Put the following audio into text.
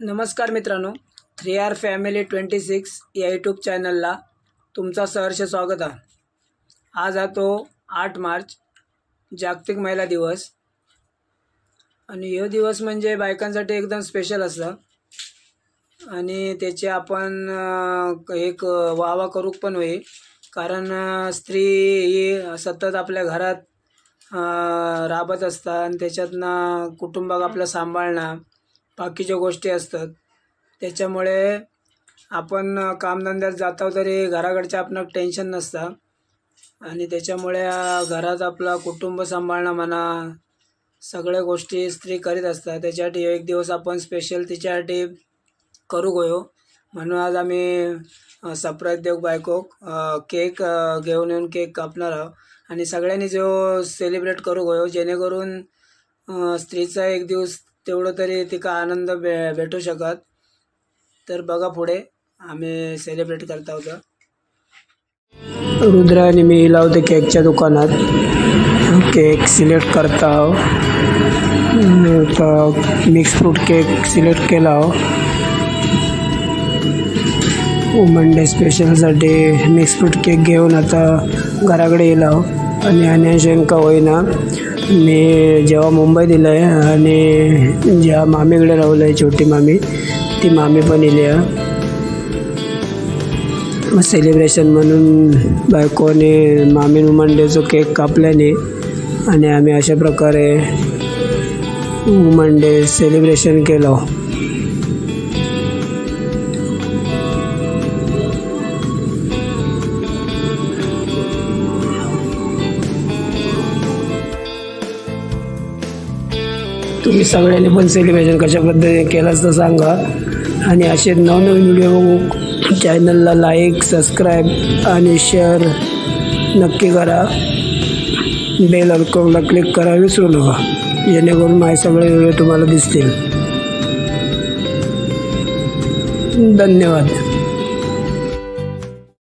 नमस्कार मित्रांनो three R family twenty six या यूट्यूब चॅनलला तुमचा सहर्ष स्वागत आहे. आज हा तो आठ मार्च जागतिक महिला दिवस. आणि ह्यो दिवस म्हणजे बायकांसाठी एकदम स्पेशल असतं आणि त्याचे आपण एक वावा करूक पण होईल कारण स्त्री ही सतत आपल्या घरात राबत असतात आणि त्याच्यातनं कुटुंबाक आपलं सांभाळणं बाकीच्या गोष्टी असतात. त्याच्यामुळे आपण कामधंद्यात जातो तरी घराकडच्या आपण टेन्शन नसतं. आणि त्याच्यामुळे घरात आपलं कुटुंब सांभाळणं म्हणा सगळ्या गोष्टी स्त्री करीत असतात त्याच्यासाठी एक दिवस आपण स्पेशल तिच्यासाठी करू गयो. म्हणून आज आम्ही सरप्राईज देऊ बायकोक केक घेऊन येऊन केक कापणार आहोत. आणि सगळ्यांनी जो सेलिब्रेट करू गयो जेणेकरून स्त्रीचा एक दिवस तेवढं तरी तिका आनंद भे भेटू शकत. तर बघा पुढे आम्ही सेलिब्रेट करत होतं रुद्र आणि मी लावते केकच्या दुकानात. केक सिलेक्ट करता तर मिक्स फ्रूट केक सिलेक्ट केला आहो. वुमन डे स्पेशलसाठी मिक्स फ्रूट केक घेऊन आता घराकडे येला आहो. आणि अन्याशंका होईना. मी जेव्हा मुंबईत दिलं आहे आणि ज्या मामीकडे राहिलं आहे छोटी मामी ती मामी पण येली आहे. सेलिब्रेशन म्हणून बायकोने मामी वुमन डेचं केक कापल्याने आणि आम्ही अशा प्रकारे वुमन डे सेलिब्रेशन केलं. तुम्ही सगळ्यांनी पण सेलिब्रेशन कशा पद्धतीने केलंच तर सांगा. आणि असे नवनवीन व्हिडिओ चॅनलला लाईक सबस्क्राईब आणि शेअर नक्की करा. बेल आयकॉनला क्लिक करा विसरू नका. जेणेकरून माझे सगळे व्हिडिओ तुम्हाला दिसतील. धन्यवाद.